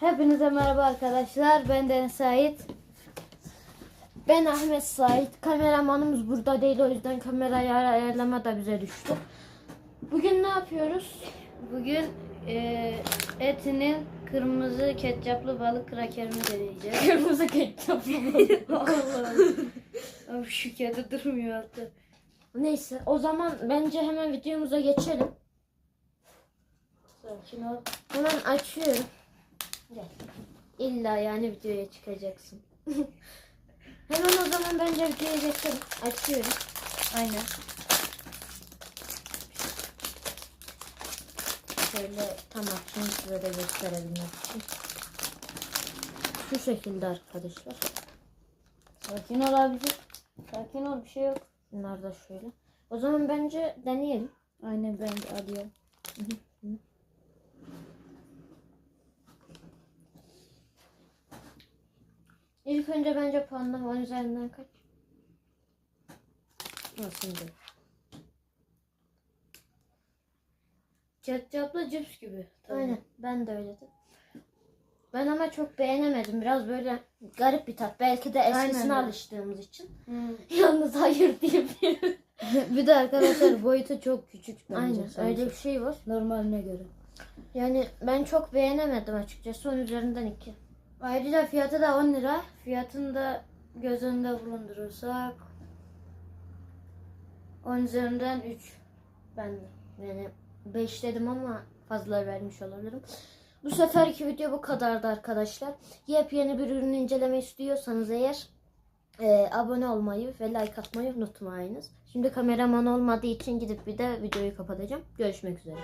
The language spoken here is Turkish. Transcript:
Hepinize merhaba arkadaşlar. Ben Deniz Sait. Ben Ahmet Sait. Kameramanımız burada değil o yüzden kamerayı ayarlama da bize düştü. Bugün ne yapıyoruz? Bugün eee, etinin kırmızı ketçaplı balık krakerini deneyeceğiz. Kırmızı ketçaplı balık. Allah'ım. Abi şu kedi durmuyor hatta. Neyse o zaman bence hemen videomuza geçelim. Sakin ol. Hemen açıyorum. Gel. İlla yani videoya çıkacaksın. Hemen o zaman bence videoya geçelim. Açıyorum. Aynen. Şöyle tam açayım size de gösterebilmek için. Şu şekilde arkadaşlar. Sakin ol abicim. Sakin ol bir şey yok. Bunlar da şöyle. O zaman bence deneyelim. Aynen ben de alıyorum. İlk önce bence puanlama 10 üzerinden kaç? Nasıl değil? Ketçaplı cips gibi. Tabii. Aynen ben de öyle dedim. Ben ama çok beğenemedim. Biraz böyle garip bir tat. Belki de eskisine Aynen. alıştığımız için. Hı. Yalnız hayır diyebilirim. bir de arkadaşlar boyutu çok küçük bence. Aynen sanki. öyle bir şey var. Normaline göre. Yani ben çok beğenemedim açıkçası. 10 üzerinden 2. Ayrıca fiyatı da 10 lira. Fiyatını da göz önünde bulundurursak 10 üzerinden 3 ben. Yani 5 dedim ama fazla vermiş olabilirim. Bu seferki video bu kadardı arkadaşlar. Yepyeni bir ürün inceleme istiyorsanız eğer e, abone olmayı ve like atmayı unutmayınız. Şimdi kameraman olmadığı için gidip bir de videoyu kapatacağım. Görüşmek üzere.